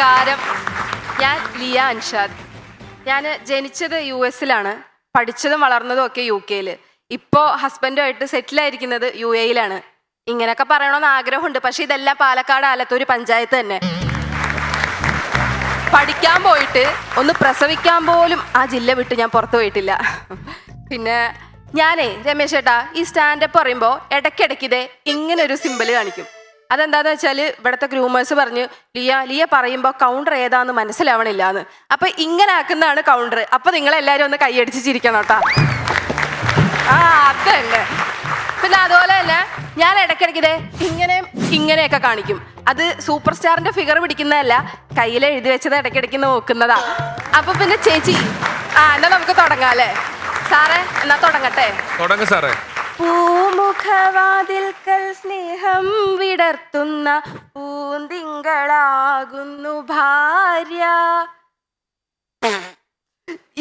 നമസ്കാരം ഞാൻ ലിയ അൻഷാദ്. ഞാൻ ജനിച്ചത് യു എസിലാണ് പഠിച്ചതും വളർന്നതും ഒക്കെ യു കെയിൽ ഇപ്പോൾ ഹസ്ബൻഡുമായിട്ട് സെറ്റിലായിരിക്കുന്നത് യു എയിലാണ്. ഇങ്ങനെയൊക്കെ പറയണമെന്ന് ആഗ്രഹമുണ്ട് പക്ഷേ ഇതെല്ലാം പാലക്കാട് ആലത്തൂർ പഞ്ചായത്ത് തന്നെ. പഠിക്കാൻ പോയിട്ട് ഒന്ന് പ്രസവിക്കാൻ പോലും ആ ജില്ല വിട്ട് ഞാൻ പുറത്തു പോയിട്ടില്ല. പിന്നെ ഞാനേ രമേശ് ചേട്ടാ ഈ സ്റ്റാൻഡപ്പ് പറയുമ്പോൾ ഇടയ്ക്കിടയ്ക്ക് ഇതേ ഇങ്ങനെ ഒരു സിമ്പിൾ കാണിക്കും. അതെന്താന്ന് വെച്ചാൽ ഇവിടുത്തെ ഗ്രൂമേഴ്സ് പറഞ്ഞു ലിയ ലിയ പറയുമ്പോൾ കൗണ്ടർ ഏതാന്ന് മനസ്സിലാവണില്ല എന്ന് അപ്പൊ ഇങ്ങനെ ആക്കുന്നതാണ് കൗണ്ടർ അപ്പൊ നിങ്ങളെല്ലാവരും ഒന്ന് കൈയടിച്ച് ചിരിക്കണം കേട്ടോ. ആ അതന്നെ പിന്നെ അതുപോലെ തന്നെ ഞാൻ ഇടയ്ക്കിടയ്ക്ക് ഇതേ ഇങ്ങനെ ഇങ്ങനെയൊക്കെ കാണിക്കും. അത് സൂപ്പർ സ്റ്റാറിന്റെ ഫിഗർ പിടിക്കുന്നതല്ല കയ്യിൽ എഴുതി വെച്ചത് ഇടയ്ക്കിടയ്ക്ക് നോക്കുന്നതാ. അപ്പൊ പിന്നെ ചേച്ചി ആ എന്നാ നമുക്ക് തുടങ്ങാം അല്ലേ? സാറേ എന്നാ തുടങ്ങട്ടെ. തുടങ്ങ് സാറേ. പൂമുഖവാതിൽക്കൽ സ്നേഹം വിടർത്തുന്ന പൂന്തിങ്കളാകുന്നു ഭാര്യ.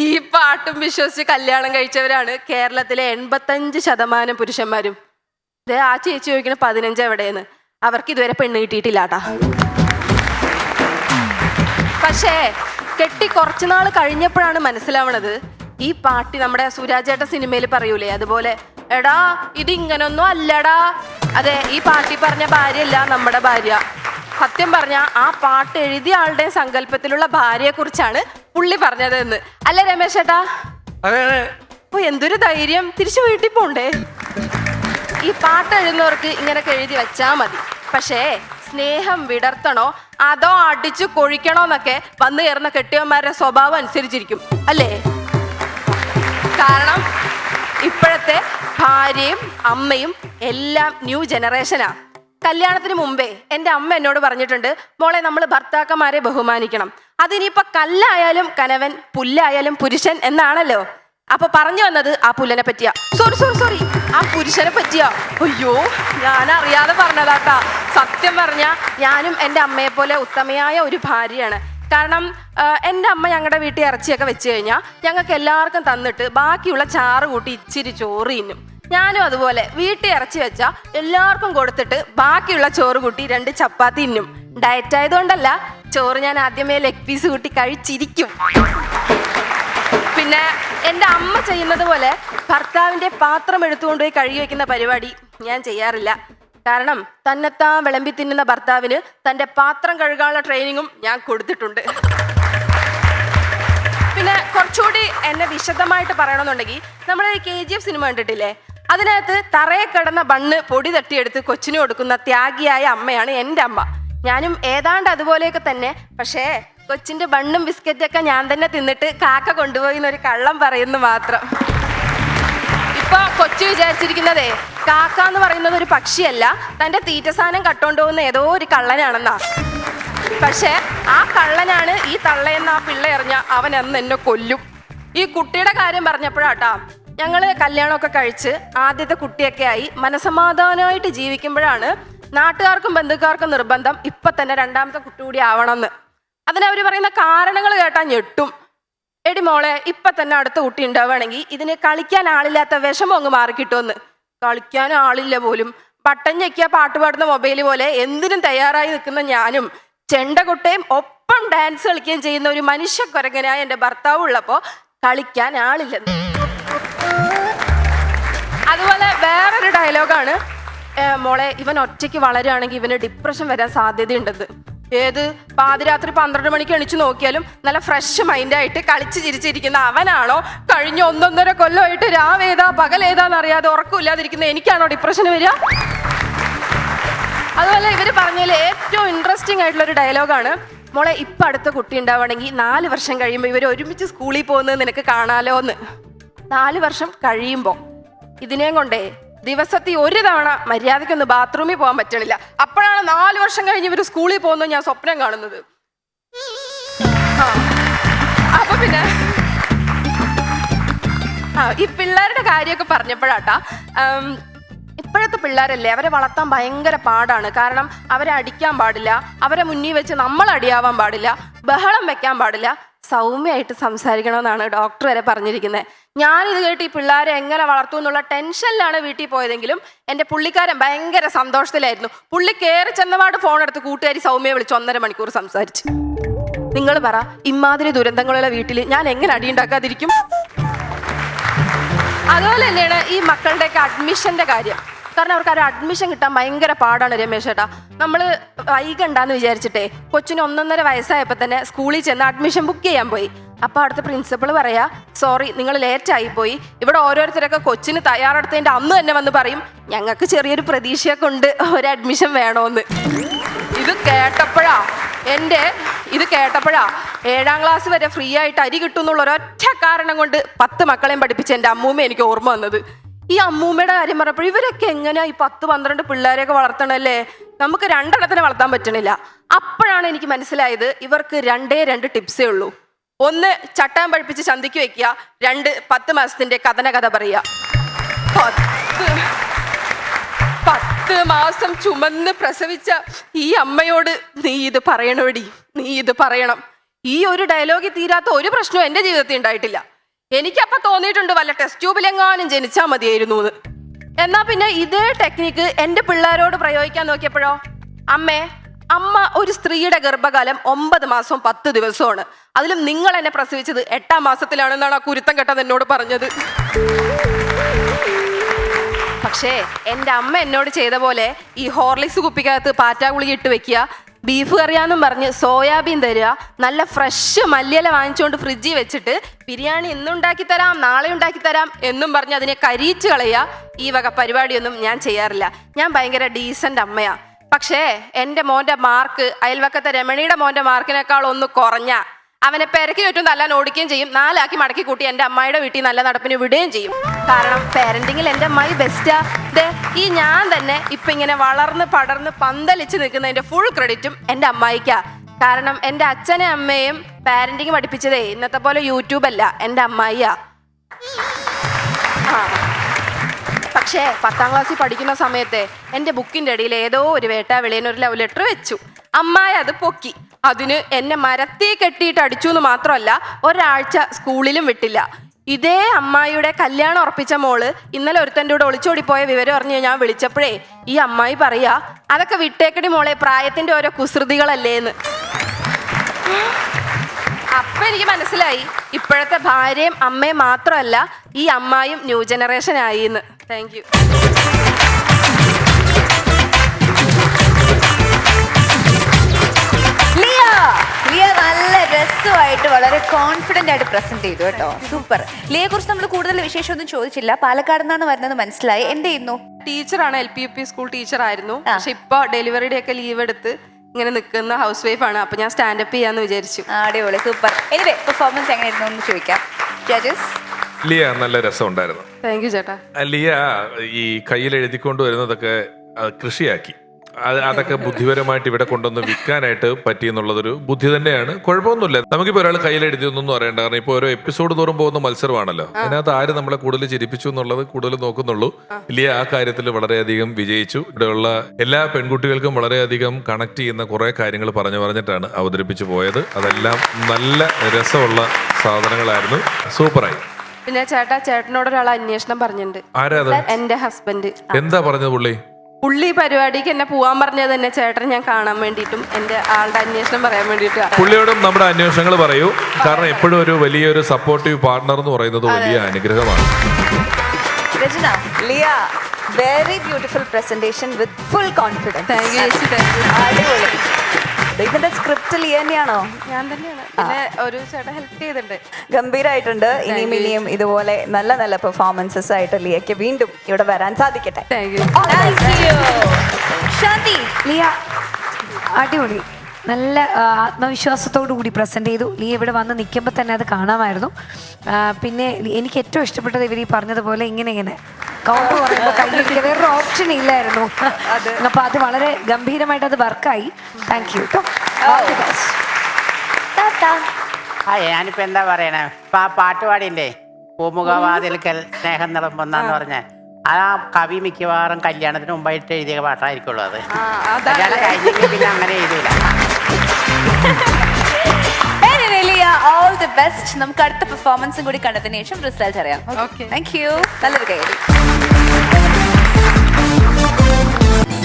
ഈ പാട്ടും വിശ്വസിച്ച് കല്യാണം കഴിച്ചവരാണ് കേരളത്തിലെ എൺപത്തഞ്ച് ശതമാനം പുരുഷന്മാരും. ദേ ആ ചേച്ചി ചോദിക്കണ പതിനഞ്ച് എവിടെയെന്ന്? അവർക്ക് ഇതുവരെ പെണ്ണ് കിട്ടിയിട്ടില്ലാട്ടാ. പക്ഷേ കെട്ടി കുറച്ചു നാൾ കഴിഞ്ഞപ്പോഴാണ് മനസ്സിലാവണത് ഈ പാട്ടി നമ്മുടെ സുരാജേട്ട സിനിമയിൽ പറയൂലേ അതുപോലെ എടാ ഇത് ഇങ്ങനൊന്നും അല്ലടാ. അതെ ഈ പാട്ടി പറഞ്ഞ ഭാര്യയല്ല നമ്മുടെ ഭാര്യ. സത്യം പറഞ്ഞ ആ പാട്ട് എഴുതിയ ആളുടെ സങ്കല്പത്തിലുള്ള ഭാര്യയെ കുറിച്ചാണ് പുള്ളി പറഞ്ഞതെന്ന്. അല്ലേ രമേശ് ചേട്ടാ അപ്പൊ എന്തൊരു ധൈര്യം. തിരിച്ചു വീട്ടിൽ പോണ്ടേ? ഈ പാട്ട് എഴുതുന്നവർക്ക് ഇങ്ങനൊക്കെ എഴുതി വെച്ചാ മതി. പക്ഷേ സ്നേഹം വിടർത്തണോ? അതോ അടിച്ചു കൊഴിക്കണോ എന്നൊക്കെ വന്നു കയറുന്ന കെട്ടിയന്മാരുടെ സ്വഭാവം അനുസരിച്ചിരിക്കും. അല്ലേ? കാരണം ഇപ്പോഴത്തെ ഭാര്യയും അമ്മയും എല്ലാം ന്യൂ ജനറേഷനാ. കല്യാണത്തിന് മുമ്പേ എന്റെ അമ്മ എന്നോട് പറഞ്ഞിട്ടുണ്ട് മോളെ നമ്മൾ ഭർത്താക്കന്മാരെ ബഹുമാനിക്കണം. അതിനിപ്പോ കല്ലായാലും കനവൻ പുല്ലായാലും പുരുഷൻ എന്നാണല്ലോ. അപ്പൊ പറഞ്ഞു വന്നത് ആ പുല്ലനെ പറ്റിയാ. സോറി സോറി സോറി ആ പുരുഷനെ പറ്റിയാ. അയ്യോ ഞാൻ അറിയാതെ പറഞ്ഞതാട്ടാ. സത്യം പറഞ്ഞ ഞാനും എന്റെ അമ്മയെ പോലെ ഉത്തമയായ ഒരു ഭാര്യയാണ്. കാരണം എന്റെ അമ്മ ഞങ്ങളുടെ വീട്ടിൽ ഇറച്ചിയൊക്കെ വെച്ച് കഴിഞ്ഞാൽ ഞങ്ങൾക്ക് എല്ലാവർക്കും തന്നിട്ട് ബാക്കിയുള്ള ചാറ് കൂട്ടി ഇച്ചിരി ചോറ് തിന്നും. ഞാനും അതുപോലെ വീട്ടിൽ ഇറച്ചി വെച്ച എല്ലാവർക്കും കൊടുത്തിട്ട് ബാക്കിയുള്ള ചോറ് കൂട്ടി രണ്ട് ചപ്പാത്തി ഇന്നും ഡയറ്റ് ആയതുകൊണ്ടല്ല ചോറ് ഞാൻ ആദ്യമേ ലെഗ് പീസ് കൂട്ടി കഴിച്ചിരിക്കും. പിന്നെ എന്റെ അമ്മ ചെയ്യുന്നത് പോലെ ഭർത്താവിന്റെ പാത്രം എടുത്തുകൊണ്ട് എടുത്തുകൊണ്ടുപോയി കഴുകി വെക്കുന്ന പരിപാടി ഞാൻ ചെയ്യാറില്ല. കാരണം തന്നെത്താൻ വിളമ്പി തിന്നുന്ന ഭർത്താവിന് തന്റെ പാത്രം കഴുകാനുള്ള ട്രെയിനിങ്ങും ഞാൻ കൊടുത്തിട്ടുണ്ട്. പിന്നെ കുറച്ചുകൂടി എന്നെ വിശദമായിട്ട് പറയണമെന്നുണ്ടെങ്കിൽ നമ്മൾ കെ ജി എഫ് സിനിമ കണ്ടിട്ടില്ലേ? അതിനകത്ത് തറയെ കിടന്ന ബണ്ണ് പൊടി തട്ടിയെടുത്ത് കൊച്ചിന് കൊടുക്കുന്ന ത്യാഗിയായ അമ്മയാണ് എന്റെ അമ്മ. ഞാനും ഏതാണ്ട് അതുപോലെയൊക്കെ തന്നെ. പക്ഷേ കൊച്ചിന്റെ ബണ്ണും ബിസ്ക്കറ്റൊക്കെ ഞാൻ തന്നെ തിന്നിട്ട് കാക്ക കൊണ്ടുപോയി എന്നൊരു കള്ളം പറയുന്നു മാത്രം. ഇപ്പൊ കൊച്ചു വിചാരിച്ചിരിക്കുന്നതേ കാക്ക എന്ന് പറയുന്നത് ഒരു പക്ഷിയല്ല തന്റെ തീറ്റ സാധനം കട്ടോണ്ട് പോകുന്ന ഏതോ ഒരു കള്ളനാണെന്നാ. പക്ഷേ ആ കള്ളനാണ് ഈ തള്ളയെന്ന് ആ പിള്ള എറിഞ്ഞ അവൻ അന്ന് എന്നെ കൊല്ലും. ഈ കുട്ടിയുടെ കാര്യം പറഞ്ഞപ്പോഴാട്ടാ ഞങ്ങൾ കല്യാണമൊക്കെ കഴിച്ച് ആദ്യത്തെ കുട്ടിയൊക്കെ ആയി മനസമാധാനമായിട്ട് ജീവിക്കുമ്പോഴാണ് നാട്ടുകാർക്കും ബന്ധുക്കാർക്കും നിർബന്ധം ഇപ്പൊ തന്നെ രണ്ടാമത്തെ കുട്ടി കൂടി ആവണമെന്ന്. അതിനവർ പറയുന്ന കാരണങ്ങൾ കേട്ടാൽ ഞെട്ടും. എടി മോളെ ഇപ്പൊ തന്നെ അടുത്ത കുട്ടി ഉണ്ടാവുകയാണെങ്കിൽ ഇതിന് കളിക്കാൻ ആളില്ലാത്ത വിഷമം അങ്ങ് മാറിക്കിട്ടുമെന്ന്. കളിക്കാൻ ആളില്ല പോലും. ബട്ടൺ ഞെക്കിയ പാട്ട് പാടുന്ന മൊബൈൽ പോലെ എന്തിനും തയ്യാറായി നിൽക്കുന്ന ഞാനും ചെണ്ടകുട്ടയും ഒപ്പം ഡാൻസ് കളിക്കുകയും ചെയ്യുന്ന ഒരു മനുഷ്യ കുരങ്ങനായ എന്റെ ഭർത്താവ് ഉള്ളപ്പോൾ കളിക്കാൻ ആളില്ലെന്ന്. അതുപോലെ വേറൊരു ഡയലോഗാണ് മോളെ ഇവൻ ഒറ്റയ്ക്ക് വളരുകയാണെങ്കിൽ ഇവന് ഡിപ്രഷൻ വരാൻ സാധ്യതയുണ്ടെന്ന് ഏത്? പാതിരാത്രി പന്ത്രണ്ട് മണിക്ക് എണിച്ചു നോക്കിയാലും നല്ല ഫ്രഷ് മൈൻഡായിട്ട് കളിച്ച് ചിരിച്ചിരിക്കുന്ന അവനാണോ? കഴിഞ്ഞ ഒന്നൊന്നര കൊല്ലമായിട്ട് രാവേതാ പകലേതാന്ന് അറിയാതെ ഉറക്കമില്ലാതിരിക്കുന്ന എനിക്കാണോ ഡിപ്രഷൻ വരിക? അതുപോലെ ഇവർ പറഞ്ഞതിൽ ഏറ്റവും ഇൻട്രസ്റ്റിംഗ് ആയിട്ടുള്ള ഒരു ഡയലോഗാണ് മോളെ ഇപ്പം അടുത്ത കുട്ടി ഉണ്ടാവുകയാണെങ്കിൽ നാല് വർഷം കഴിയുമ്പോൾ ഇവർ ഒരുമിച്ച് സ്കൂളിൽ പോകുന്നത് നിനക്ക് കാണാലോ എന്ന് നാല് വർഷം കഴിയുമ്പോൾ ഇതിനെയും കൊണ്ടേ ദിവസത്തിൽ ഒരു തവണ മര്യാദയ്ക്കൊന്ന് ബാത്റൂമിൽ പോകാൻ പറ്റണില്ല. അപ്പോഴാണ് നാല് വർഷം കഴിഞ്ഞ് ഇവർ സ്കൂളിൽ പോകുന്നത് ഞാൻ സ്വപ്നം കാണുന്നത്. അപ്പൊ പിന്നെ ഈ പിള്ളേരുടെ കാര്യമൊക്കെ പറഞ്ഞപ്പോഴാട്ടാ ഇപ്പോഴത്തെ പിള്ളേരല്ലേ അവരെ വളർത്താൻ ഭയങ്കര പാടാണ്. കാരണം അവരെ അടിക്കാൻ പാടില്ല അവരെ മുന്നിൽ വെച്ച് നമ്മൾ അടിയാവാൻ പാടില്ല ബഹളം വെക്കാൻ പാടില്ല സൗമ്യമായിട്ട് സംസാരിക്കണമെന്നാണ് ഡോക്ടർ വരെ പറഞ്ഞിരിക്കുന്നത് ഞാനിത് കേട്ട് ഈ പിള്ളേരെ എങ്ങനെ വളർത്തു എന്നുള്ള ടെൻഷനിലാണ് വീട്ടിൽ പോയതെങ്കിലും എന്റെ പുള്ളിക്കാരൻ ഭയങ്കര സന്തോഷത്തിലായിരുന്നു. പുള്ളി കയറി ചെന്നപാട് ഫോൺ എടുത്ത് കൂട്ടുകാരി സൗമ്യയെ വിളിച്ച് ഒന്നര മണിക്കൂർ സംസാരിച്ചു. നിങ്ങൾ പറ ഇമാതിരി ദുരന്തങ്ങളുള്ള വീട്ടിൽ ഞാൻ എങ്ങനെ അടിയുണ്ടാക്കാതിരിക്കും അതുപോലെ തന്നെയാണ് ഈ മക്കളുടെയൊക്കെ അഡ്മിഷന്റെ കാര്യം. കാരണം അവർക്ക് ഒരു അഡ്മിഷൻ കിട്ടാൻ ഭയങ്കര പാടാണ് രമേശ് ചേട്ടാ. നമ്മൾ വൈകണ്ടാന്ന് വിചാരിച്ചിട്ടേ കൊച്ചിന് ഒന്നൊന്നര വയസ്സായപ്പോൾ തന്നെ സ്കൂളിൽ ചെന്ന് അഡ്മിഷൻ ബുക്ക് ചെയ്യാൻ പോയി. അപ്പോൾ അവിടുത്തെ പ്രിൻസിപ്പൾ പറയാ സോറി നിങ്ങൾ ലേറ്റ് പോയി. ഇവിടെ ഓരോരുത്തരൊക്കെ കൊച്ചിന് തയ്യാറെടുത്തതിന്റെ അന്ന് തന്നെ വന്ന് പറയും ഞങ്ങൾക്ക് ചെറിയൊരു പ്രതീക്ഷയൊക്കെ ഉണ്ട് ഒരു അഡ്മിഷൻ വേണമെന്ന് ഇത് കേട്ടപ്പോഴാ എന്റെ ഇത് കേട്ടപ്പോഴാ ഏഴാം ക്ലാസ് വരെ ഫ്രീ ആയിട്ട് അരി കിട്ടും എന്നുള്ള ഒരൊറ്റ കാരണം കൊണ്ട് പത്ത് മക്കളെയും പഠിപ്പിച്ച എന്റെ അമ്മൂമ്മ എനിക്ക് ഓർമ്മ വന്നത്. ഈ അമ്മൂമ്മയുടെ കാര്യം പറഞ്ഞപ്പോൾ ഇവരൊക്കെ എങ്ങനെയാ ഈ പത്ത് പന്ത്രണ്ട് പിള്ളേരെയൊക്കെ വളർത്തണല്ലേ? നമുക്ക് രണ്ടെണ്ണത്തിനെ വളർത്താൻ പറ്റണില്ല. അപ്പോഴാണ് എനിക്ക് മനസ്സിലായത് ഇവർക്ക് രണ്ടേ രണ്ട് ടിപ്സേ ഉള്ളൂ. ഒന്ന് ചട്ടാൻ പഴിപ്പിച്ച് ചന്തിക്ക് വെക്കുക. രണ്ട് പത്ത് മാസത്തിന്റെ കഥന കഥ പറയുക. പത്ത് പത്ത് മാസം ചുമന്ന് പ്രസവിച്ച ഈ അമ്മയോട് നീ ഇത് പറയണോടി? നീ ഇത് പറയണം. ഈ ഒരു ഡയലോഗിൽ തീരാത്ത ഒരു പ്രശ്നവും എന്റെ ജീവിതത്തിൽ ഉണ്ടായിട്ടില്ല. എനിക്കപ്പ തോന്നിയിട്ടുണ്ട് വല്ല ടെസ്റ്റ് ട്യൂബിലെങ്ങാനും ജനിച്ചാൽ മതിയായിരുന്നു എന്ന് എന്നാ പിന്നെ ഇതേ ടെക്നിക്ക് എന്റെ പിള്ളേരോട് പ്രയോഗിക്കാൻ നോക്കിയപ്പോഴോ? അമ്മേ അമ്മ ഒരു സ്ത്രീയുടെ ഗർഭകാലം ഒമ്പത് മാസവും പത്ത് ദിവസമാണ് അതിലും നിങ്ങൾ എന്നെ പ്രസവിച്ചത് എട്ടാം മാസത്തിലാണെന്നാണ് ആ കുരുത്തം കെട്ടത് എന്നോട് പറഞ്ഞത്. പക്ഷേ എന്റെ അമ്മ എന്നോട് ചെയ്ത പോലെ ഈ ഹോർലിക്സ് കുപ്പിക്കകത്ത് പാറ്റാ ഗുളിക ഇട്ട് വെക്കുക ബീഫ് കറിയാന്നും പറഞ്ഞ് സോയാബീൻ തരിക. നല്ല ഫ്രഷ് മല്ലിയില വാങ്ങിച്ചുകൊണ്ട് ഫ്രിഡ്ജിൽ വെച്ചിട്ട് ബിരിയാണി ഇന്നുണ്ടാക്കി തരാം നാളെ ഉണ്ടാക്കി തരാം എന്നും പറഞ്ഞ് അതിനെ കരിയിച്ച് കളയുക. ഈ വക പരിപാടിയൊന്നും ഞാൻ ചെയ്യാറില്ല. ഞാൻ ഭയങ്കര ഡീസന്റ് അമ്മയാണ് പക്ഷേ എന്റെ മോന്റെ മാർക്ക് അയൽവക്കത്തെ രമണിയുടെ മോന്റെ മാർക്കിനേക്കാൾ ഒന്ന് കുറഞ്ഞ അവനെ പെരക്കി ചുറ്റും തല്ലാൻ ഓടിക്കുകയും ചെയ്യും. നാലാക്കി മടക്കി കൂട്ടി എന്റെ അമ്മായിയുടെ വീട്ടിൽ നല്ല നടപ്പിന് വിടുകയും ചെയ്യും. കാരണം പാരന്റിങ്ങിൽ എന്റെ അമ്മായി ബെസ്റ്റാ ദേ ഈ ഞാൻ തന്നെ ഇപ്പൊ ഇങ്ങനെ വളർന്ന് പടർന്ന് പന്തലിച്ച് നിൽക്കുന്നതിന്റെ ഫുൾ ക്രെഡിറ്റും എന്റെ അമ്മായിക്കാ. കാരണം എന്റെ അച്ഛനെ അമ്മയും പാരന്റിങ് പഠിപ്പിച്ചതേ ഇന്നത്തെ പോലെ യൂട്യൂബ് അല്ല എന്റെ അമ്മായിയാ. പക്ഷേ പത്താം ക്ലാസ്സിൽ പഠിക്കുന്ന സമയത്തെ എന്റെ ബുക്കിന്റെ ഇടയിൽ ഏതോ ഒരു വേട്ടാ വിളിയനൊരു ലവ് ലെറ്റർ വെച്ചു. അമ്മായി അത് പൊക്കി. അതിന് എന്നെ മരത്തേ കെട്ടിയിട്ട് അടിച്ചു എന്ന് മാത്രമല്ല ഒരാഴ്ച സ്കൂളിലും വിട്ടില്ല. ഇതേ അമ്മായിയുടെ കല്യാണം ഉറപ്പിച്ച മോൾ ഇന്നലെ ഒരുത്തന്റെ കൂടെ ഒളിച്ചോടിപ്പോയ വിവരം അറിഞ്ഞ് ഞാൻ വിളിച്ചപ്പോഴേ ഈ അമ്മായി പറയാ അതൊക്കെ വിട്ടേക്കടി മോളെ പ്രായത്തിന്റെ ഓരോ കുസൃതികളല്ലേന്ന്. അപ്പൊ എനിക്ക് മനസ്സിലായി ഇപ്പോഴത്തെ ഭാര്യയും അമ്മയും മാത്രമല്ല ഈ അമ്മായും ന്യൂ ജനറേഷൻ ആയി എന്ന് താങ്ക് യു ലിയ ലിയ നല്ല രസമായിട്ട് വളരെ കോൺഫിഡന്റ് ആയിട്ട് പ്രസന്റ് ചെയ്തു കേട്ടോ. സൂപ്പർ ലിയെ കുറിച്ച് നമ്മൾ കൂടുതൽ വിശേഷമൊന്നും ചോദിച്ചില്ല. പാലക്കാട് നിന്നാണ് വരുന്നത് മനസ്സിലായി. എന്ത് ചെയ്യുന്നു? ടീച്ചറാണ് L P U P school teacher ആയിരുന്നു പക്ഷെ ഇപ്പൊ ഡെലിവറിയുടെ ഒക്കെ ലീവ് എടുത്ത് ഇങ്ങനെ നിൽക്കുന്ന ഹൗസ് വൈഫ് ആണ്. അപ്പൊ ഞാൻ സ്റ്റാൻഡപ്പ് ചെയ്യാന്ന് വിചാരിച്ചു. അടിപൊളി. സൂപ്പർ എനിവേ പെർഫോമൻസ് എങ്ങനെയായിരുന്നു എന്ന് ചോദിക്കാം. ജഡ്ജസ് ലിയ നല്ല രസമുണ്ടായിരുന്നു താങ്ക് യു ചേട്ടാ. ലിയ ഈ കയ്യിൽ എഴുതിക്കൊണ്ട് വരുന്നതൊക്കെ കൃഷിയാക്കി. അതൊക്കെ ബുദ്ധിപരമായിട്ട് ഇവിടെ കൊണ്ടുവന്ന് വിൽക്കാനായിട്ട് പറ്റി എന്നുള്ളതൊരു ബുദ്ധി തന്നെയാണ്. കുഴപ്പമൊന്നുമില്ല. നമുക്കിപ്പോൾ ഒരാൾ കയ്യിലെഴുതി ഒന്നും അറിയണ്ട. കാരണം ഇപ്പോൾ ഓരോ എപ്പിസോഡ് തോറും പോകുന്ന മത്സരമാണല്ലോ. അതിനകത്ത് ആര് നമ്മളെ കൂടുതൽ ചിരിപ്പിച്ചു എന്നുള്ളത് കൂടുതൽ നോക്കുന്നുള്ളൂ. ഇല്ലേ ആ കാര്യത്തിൽ വളരെയധികം വിജയിച്ചു. ഇവിടെയുള്ള എല്ലാ പെൺകുട്ടികൾക്കും വളരെയധികം കണക്ട് ചെയ്യുന്ന കുറെ കാര്യങ്ങൾ പറഞ്ഞു പറഞ്ഞിട്ടാണ് അവതരിപ്പിച്ചു പോയത്. അതെല്ലാം നല്ല രസമുള്ള സാധനങ്ങളായിരുന്നു. സൂപ്പറായി. പിന്നെ ചേട്ടാ ചേട്ടനോട് ഒരാൾ അന്വേഷണം പറഞ്ഞിട്ടുണ്ട്. എന്റെ ഹസ്ബൻഡ് എന്താ പറഞ്ഞത് പുള്ളി? പുള്ളി പരിപാടിക്ക് എന്നെ പോവാൻ പറഞ്ഞത് തന്നെ ചേട്ടൻ ഞാൻ കാണാൻ വേണ്ടിയിട്ടും എന്റെ ആളുടെ അന്വേഷണം പറയാൻ വേണ്ടിയിട്ടും പുള്ളിയോടും നമ്മുടെ അന്വേഷണങ്ങൾ പറയൂ. കാരണം എപ്പോഴും ഒരു വലിയൊരു സപ്പോർട്ടീവ് പാർട്ണർ എന്ന് പറയുന്നത് വലിയ അനുഗ്രഹമാണ്. Rachana Liya very beautiful presentation with full confidence thank you ചേച്ചി. ഇതിന്റെ സ്ക്രിപ്റ്റ് ലിയ തന്നെയാണോ ഞാൻ തന്നെയാണ്. പിന്നെ ഒരു ചേട്ടൻ ഹെൽപ്പ് ചെയ്തിട്ടുണ്ട്. ഗംഭീരായിട്ടുണ്ട്. ഇനിയും ഇനിയും ഇതുപോലെ നല്ല നല്ല പെർഫോമൻസസ് ആയിട്ട് ലിയക്ക് വീണ്ടും ഇവിടെ വരാൻ സാധിക്കട്ടെ. Thank you Shanti Liya. അടിപൊളി. നല്ല ആത്മവിശ്വാസത്തോടു കൂടി പ്രസന്റ് ചെയ്തു. നീ ഇവിടെ വന്ന് നിൽക്കുമ്പോൾ തന്നെ അത് കാണാമായിരുന്നു. പിന്നെ എനിക്ക് ഏറ്റവും ഇഷ്ടപ്പെട്ടത് ഇവർ ഈ പറഞ്ഞതുപോലെ ഇങ്ങനെ ഇങ്ങനെ. കൗണ്ട് പറയുമ്പോൾ കയ്യിലേക്ക് വേറൊരു ഓപ്ഷൻ ഇല്ലായിരുന്നു. അപ്പൊ അത് വളരെ ഗംഭീരമായിട്ട് അത് വർക്കായി താങ്ക് യു കേട്ടോ ആ എന്താ പറയണേ? ഇപ്പൊ ആ പാട്ട് പാടിയില്ലേ പൂമുഖവാതിൽക്കൽ സ്നേഹം നിറമ്പൊന്നാന്ന് പറഞ്ഞ. ആ കവി മിക്കവാറും കല്യാണത്തിന് മുമ്പായിട്ട് എഴുതിയ പാട്ടായിരിക്കുള്ളൂ അത്. കല്യാണം കഴിഞ്ഞെങ്കിൽ പിന്നെ അങ്ങനെ എഴുതൂല ഓൾ ദി ബെസ്റ്റ് നമുക്ക് അടുത്ത പെർഫോമൻസും കൂടി കണ്ടതിന് ശേഷം റിസൾട്ട് അറിയാം താങ്ക് യു നല്ലൊരു കൈ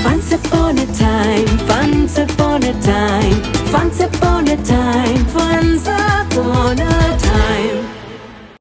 Once upon a time, once upon a time, once upon a time, once upon a time.